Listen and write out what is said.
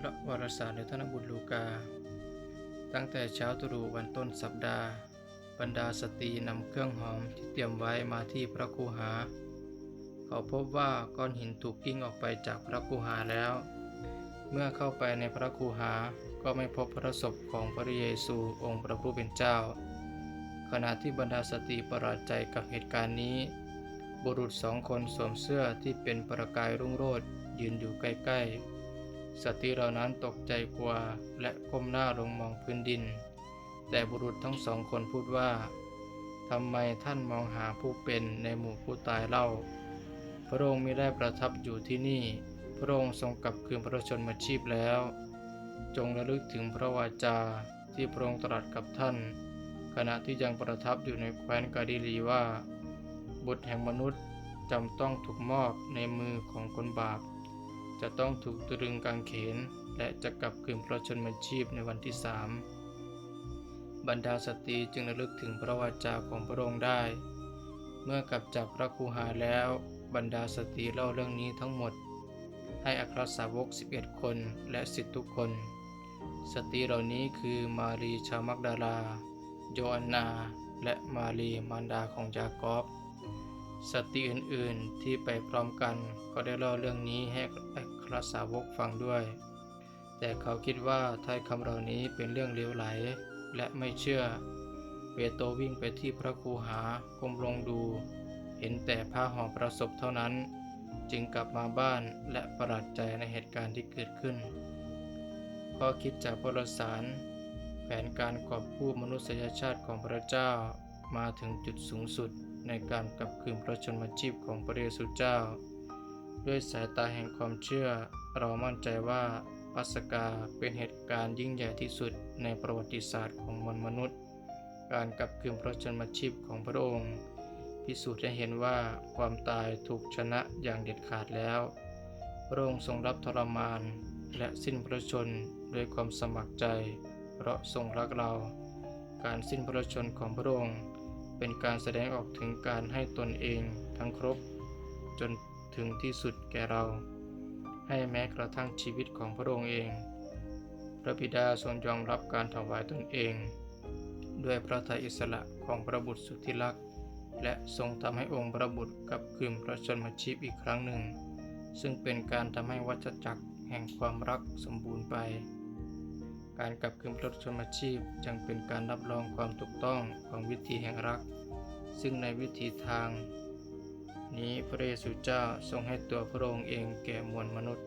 พระวารสารในธนบุตรลูกา ตั้งแต่เช้าตรู่วันต้นสัปดาห์ บรรดาสตรีนำเครื่องหอมที่เตรียมไว้มาที่พระคูหา เขาพบว่าก้อนหินถูกกิ้งออกไปจากพระคูหาแล้ว เมื่อเข้าไปในพระคูหาก็ไม่พบพระศพของพระเยซูองค์พระผู้เป็นเจ้า ขณะที่บรรดาสตรีประหลาดใจกับเหตุการณ์นี้ บุรุษสองคนสวมเสื้อที่เป็นประกายรุ่งโรจน์ยืนอยู่ใกล้ๆ สตรีเหล่านั้นตกใจกลัวและก้มหน้าลงมองพื้นดิน แต่บุรุษทั้งสองคนพูดว่าทำไมท่านมองหาผู้เป็นในหมู่ผู้ตายเล่า พระองค์มิได้ประทับอยู่ที่นี่ พระองค์ทรงกลับคืนพระชนมาชีพแล้ว จงระลึกถึงพระวาจาที่พระองค์ตรัสกับท่าน ขณะที่ยังประทับอยู่ในแคว้นกาลิลีว่า บุตรแห่งมนุษย์จำต้องถูกมอบในมือของคนบาป จะต้องถูกตรึงกางเขน และจะกลับคืนพระชนมชีพในวันที่สามบรรดาสตรีจึงระลึกถึงพระวาจาของพระองค์ได้ เมื่อกลับจากพระคูหาแล้ว บรรดาสตรีเล่าเรื่องนี้ทั้งหมด ให้อัครสาวก 11 คนและสิทธิทุกคน สตรีเหล่านี้คือมารีชาวมักดาลา โยอันนา และมารีมารดาของยากอบ สตรีอื่นๆที่ไปพร้อมกันก็ได้เล่าเรื่องนี้ให้อครสาวกฟังด้วย แต่เขาคิดว่าถ้อยคำเหล่านี้เป็นเรื่องเลวไหล และไม่เชื่อ เปโตรวิ่งไปที่พระครูหาก้มลงดู เห็นแต่ผ้าห่อประสบเท่านั้น จึงกลับมาบ้านและประหลาดใจในเหตุการณ์ที่เกิดขึ้นข้อคิดจากพลสาร แผนการกอบกู้มนุษยชาติของพระเจ้า มาถึงจุดสูงสุดในการกลับคืนพระชนมชีพของพระเยซูเจ้า ด้วยสายตาแห่งความเชื่อ เรามั่นใจว่าปัสกาเป็นเหตุการณ์ยิ่งใหญ่ที่สุดในประวัติศาสตร์ของมวลมนุษย์ การกลับคืนพระชนมชีพของพระองค์ พิสูจน์ให้เห็นว่าความตายถูกชนะอย่างเด็ดขาดแล้วพระองค์ทรงรับทรมาน และสิ้นพระชนด้วยความสมัครใจ เพราะทรงรักเรา การสิ้นพระชนของพระองค์ เป็นการแสดงออกถึงการให้ตนเองทั้งครบ จนถึงที่สุดแก่เรา ให้แม้กระทั่งชีวิตของพระองค์เอง พระบิดาทรงยอมรับการถวายตนเอง ด้วยพระทัยอิสระของพระบุตรสุดที่รักและทรงทำให้องค์พระบุตรกลับคืนพระชนมชีพอีกครั้งหนึ่ง ซึ่งเป็นการทำให้วัฏจักรแห่งความรักสมบูรณ์ไป การกลับคืนรถชนมชีพจึงเป็นการรับรองความถูกต้องของวิธีแห่งรัก ซึ่งในวิธีทาง นี้พระเยซูเจ้าทรงให้ตัวพระองค์เองแก่มวลมนุษย์